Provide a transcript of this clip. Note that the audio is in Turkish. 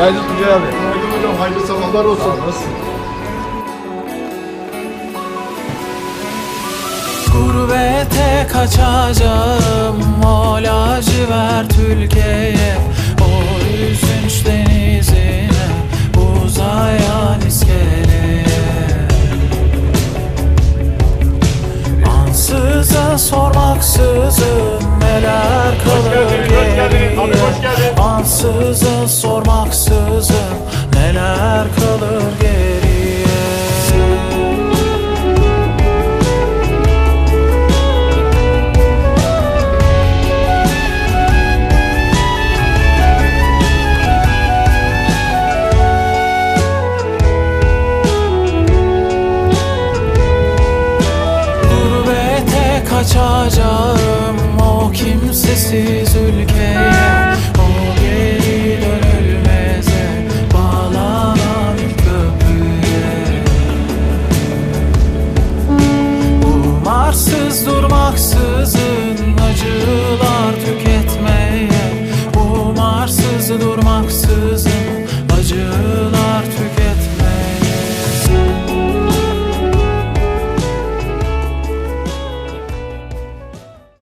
Günaydın Tuncay abi. Günaydın hocam, hayırlı sabahlar olsun. Nasılsın? Gurbete kaçacağım o lacivert ülkeye O üzünç denizine uzayan iskeleye Ansızın sormaksızın neler kalır geriye. Ansızın sor kaçacağım. O kimsesiz ülkeye. O geri dönülmeze bağlanan köprüye. Umarsız durmaksızın acılar tüketmeye. Umarsız durmaksızın